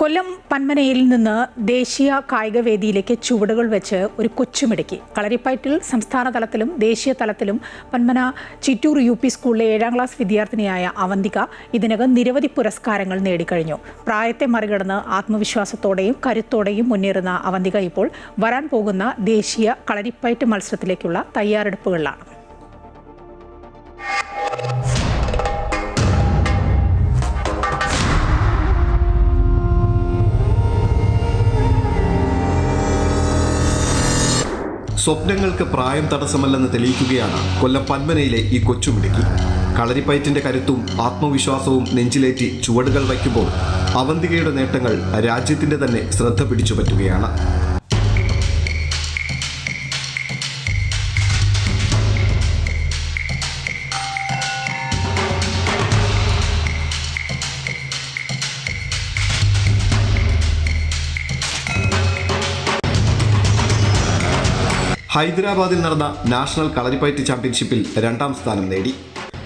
കൊല്ലം പന്മനയിൽ നിന്ന് ദേശീയ കായിക വേദിയിലേക്ക് ചുവടുകൾ വെച്ച് ഒരു കൊച്ചുമിടുക്കി. കളരിപ്പയറ്റിൽ സംസ്ഥാന തലത്തിലും ദേശീയ തലത്തിലും പന്മന ചിറ്റൂർ യു പി സ്കൂളിലെ ഏഴാം ക്ലാസ് വിദ്യാർത്ഥിനിയായ അവന്തിക ഇതിനകം നിരവധി പുരസ്കാരങ്ങൾ നേടിക്കഴിഞ്ഞു. പ്രായത്തെ മറികടന്ന് ആത്മവിശ്വാസത്തോടെയും കരുത്തോടെയും മുന്നേറുന്ന അവന്തിക ഇപ്പോൾ വരാൻ പോകുന്ന ദേശീയ കളരിപ്പയറ്റ് മത്സരത്തിലേക്കുള്ള തയ്യാറെടുപ്പുകളിലാണ്. സ്വപ്നങ്ങൾക്ക് പ്രായം തടസ്സമല്ലെന്ന് തെളിയിക്കുകയാണ് കൊല്ലം പന്മനയിലെ ഈ കൊച്ചുമിടുക്കി കളരിപ്പയറ്റിന്റെ കരുത്തും ആത്മവിശ്വാസവും നെഞ്ചിലേറ്റി ചുവടുകൾ വയ്ക്കുമ്പോൾ അവന്തികയുടെ നേട്ടങ്ങൾ രാജ്യത്തിന്റെ തന്നെ ശ്രദ്ധ പിടിച്ചു ഹൈദരാബാദിൽ നടന്ന നാഷണൽ കളരിപ്പയറ്റ് ചാമ്പ്യൻഷിപ്പിൽ രണ്ടാം സ്ഥാനം നേടി.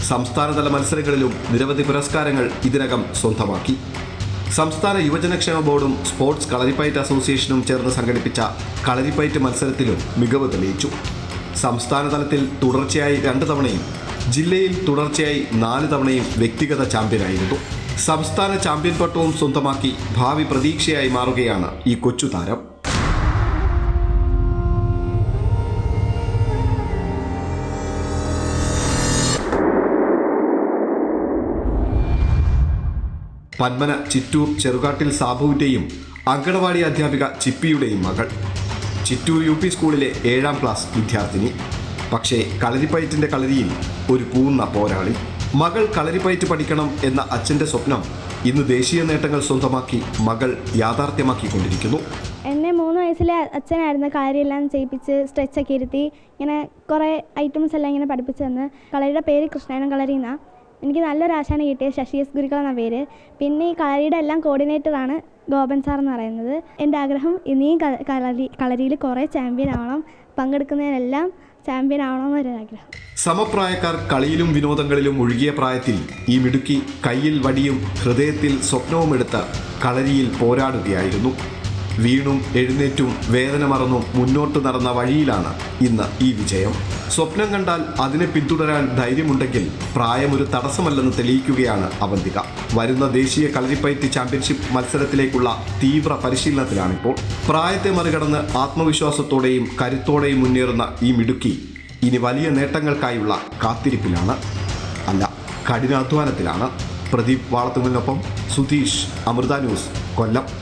സംസ്ഥാനതല മത്സരങ്ങളിലും നിരവധി പുരസ്കാരങ്ങൾ ഇതിനകം സ്വന്തമാക്കി. സംസ്ഥാന യുവജനക്ഷേമ ബോർഡും സ്പോർട്സ് കളരിപ്പയറ്റ് അസോസിയേഷനും ചേർന്ന് സംഘടിപ്പിച്ച കളരിപ്പയറ്റ് മത്സരത്തിലും മികവ് തെളിയിച്ചു. സംസ്ഥാന തലത്തിൽ തുടർച്ചയായി രണ്ട് തവണയും ജില്ലയിൽ തുടർച്ചയായി നാല് തവണയും വ്യക്തിഗത ചാമ്പ്യനായിരുന്നു. സംസ്ഥാന ചാമ്പ്യൻ പട്ടവും സ്വന്തമാക്കി ഭാവി പ്രതീക്ഷയായി മാറുകയാണ് ഈ കൊച്ചു താരം. പന്മന ചിറ്റൂർ ചെറുകാട്ടിൽ സാബുവിന്റെയും അങ്കണവാടി അധ്യാപിക ചിപ്പിയുടെയും മകൾ. ചിറ്റൂർ യു സ്കൂളിലെ ഏഴാം ക്ലാസ് വിദ്യാർത്ഥിനി. പക്ഷേ കളരിപ്പയറ്റിന്റെ കളരിയിൽ ഒരു പൂർണ പോരാളി. മകൾ കളരിപ്പയറ്റ് പഠിക്കണം എന്ന അച്ഛന്റെ സ്വപ്നം ഇന്ന് ദേശീയ നേട്ടങ്ങൾ സ്വന്തമാക്കി മകൾ യാഥാർത്ഥ്യമാക്കിക്കൊണ്ടിരിക്കുന്നു. എന്നെ മൂന്ന് വയസ്സിലെ അച്ഛനായിരുന്നു കാര്യമെല്ലാം ചെയ്യിപ്പിച്ച് സ്ട്രെച്ചൊക്കെ ഇരുത്തി ഇങ്ങനെ കുറേ ഐറ്റംസ് എല്ലാം ഇങ്ങനെ പഠിപ്പിച്ചു തന്ന്. കളരിയുടെ പേര് കൃഷ്ണായനം കളരി എന്നാണ് എനിക്ക് നല്ലൊരു ആശാന കിട്ടിയത് ശശി എസ് ഗുരുക്കൾ എന്ന പേര്. പിന്നെ ഈ കളരിയുടെ എല്ലാം കോർഡിനേറ്ററാണ് ഗോപൻ സാർ എന്ന് പറയുന്നത്. എന്റെ ആഗ്രഹം ഇനിയും കളരി കളരിയിൽ കുറേ ചാമ്പ്യൻ ആവണം. പങ്കെടുക്കുന്നതിനെല്ലാം ചാമ്പ്യൻ ആവണം എന്നൊരു ആഗ്രഹം. സമപ്രായക്കാർ കളിയിലും വിനോദങ്ങളിലും ഒഴുകിയ പ്രായത്തിൽ ഈ മിടുക്കി കയ്യിൽ വടിയും ഹൃദയത്തിൽ സ്വപ്നവും എടുത്ത് കളരിയിൽ പോരാടുകയായിരുന്നു. വീണും എഴുന്നേറ്റും വേദന മറന്നും മുന്നോട്ട് നടന്ന വഴിയിലാണ് ഇന്ന് ഈ വിജയം. സ്വപ്നം കണ്ടാൽ അതിനെ പിന്തുടരാൻ ധൈര്യമുണ്ടെങ്കിൽ പ്രായം ഒരു തടസ്സമല്ലെന്ന് തെളിയിക്കുകയാണ് അവന്തിക. വരുന്ന ദേശീയ കളരിപ്പയറ്റ് ചാമ്പ്യൻഷിപ്പ് മത്സരത്തിലേക്കുള്ള തീവ്ര പരിശീലനത്തിലാണിപ്പോൾ. പ്രായത്തെ മറികടന്ന് ആത്മവിശ്വാസത്തോടെയും കരുത്തോടെയും മുന്നേറുന്ന ഈ മിടുക്കി ഇനി വലിയ നേട്ടങ്ങൾക്കായുള്ള കാത്തിരിപ്പിലാണ്. അല്ല കഠിനാധ്വാനത്തിലാണ്. പ്രദീപ് വാളത്തുങ്ങലിനൊപ്പം സുധീഷ് അമൃത ന്യൂസ് കൊല്ലം.